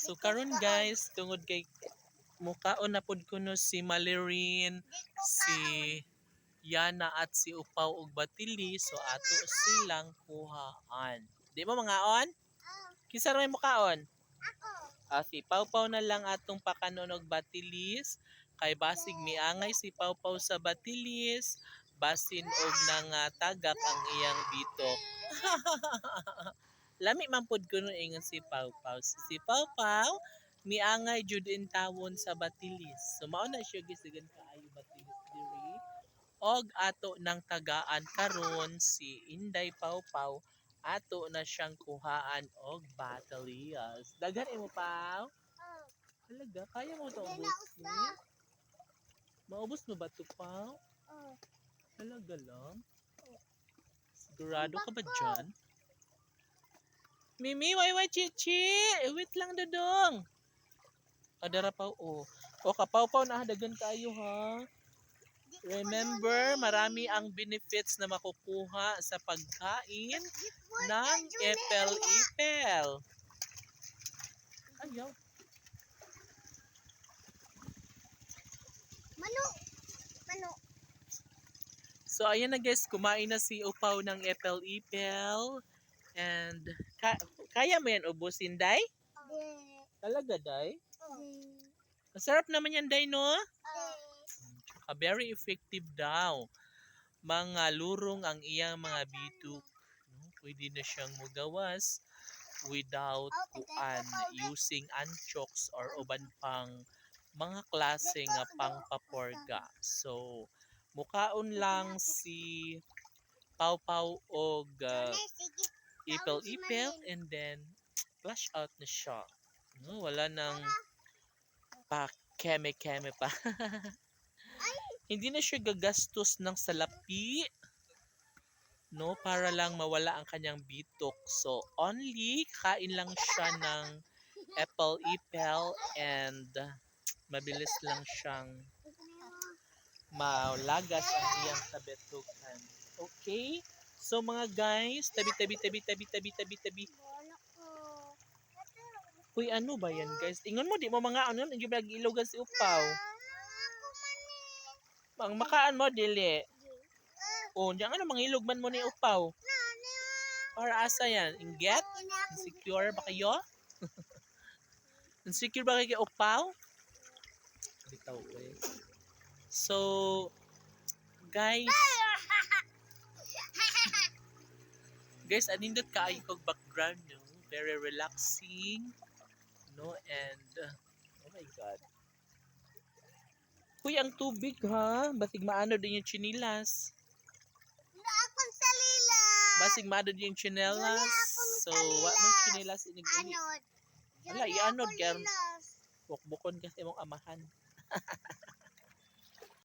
So karon guys, tungod kay mukaon na pud kuno si Malerin, si Yana at si Upaw ug Batili so ato silang kuhaan. Di mo mangaon? Kinsa ra may mukaon? Ako. Ah, si Pawpaw na lang atong pakanon og Batilis kay basig miangay si Pawpaw sa Batilis basin og nang ah, tagak ang iyang bito. Lami man pud kuno ingon si Pawpaw. Si, si Pawpaw miangay jud in tawon sa Batilis. So mao na siya gisigan kaayo Batilis diri. Og ato nang tagaan karon si Inday Pawpaw ato na siyang kuhaan og Batalias. Daghan imo? Oh. Talaga kaya mo to Hindi na ubos usa. Maubos mo ba to Paw? Oh. Talaga lang? Sigurado ka ba dyan? Mimi, wai chichi! Eh, wait lang dodong! Adara pa o. O kapaw-paw na dagan kayo ha. Remember, marami ang benefits na makukuha sa pagkain ng epel-ipel. Ayaw. Mano. Mano. So, ayan na guys, kumain na si Upaw ng epel-ipel. And, ka- kaya mo yan ubusin, Day? Di. Talaga, Day? Masarap naman yan, Day, no? Tsaka very effective daw. Mga lurong ang iyang mga bituk. No? Pwede na siyang magawas without kuan using anchoks or uban pang mga klase nga pangpaporga. So, mukaon lang si Pau Pau og uh. Ipel-ipel and then flush out na siya. No, wala nang pa keme-keme pa. Hindi na siya gagastos ng salapi. No, para lang mawala ang kanyang bitok. So, only kain lang siya ng apple ipel and mabilis lang siyang malagas ang iyang tabetukan. Okay? So mga guys, tabi tabi tabi tabi tabi tabi tabi. Ko. Uy, ano ba yan guys? Ingon mo, di mo mga ano, hindi ba ilogan si Upaw? Ang makaan mo, dili. O, diyan ano, mangilog man mo ni Upaw. Para asa yan? Inget? Insecure ba kayo? Insecure ba kayo kay Upaw? Bitaw, eh. So, guys, guys, anindot kaayo kog background no? Very relaxing, no? And, uh, oh my God. Uy, ang tubig ha. Basig maano din yung chinilas. Na akong salila. Basig maano din yung chinelas. So, wa mo chinilas inig ini. Anod. Wala, ianod. Bukbukon kasi mong amahan.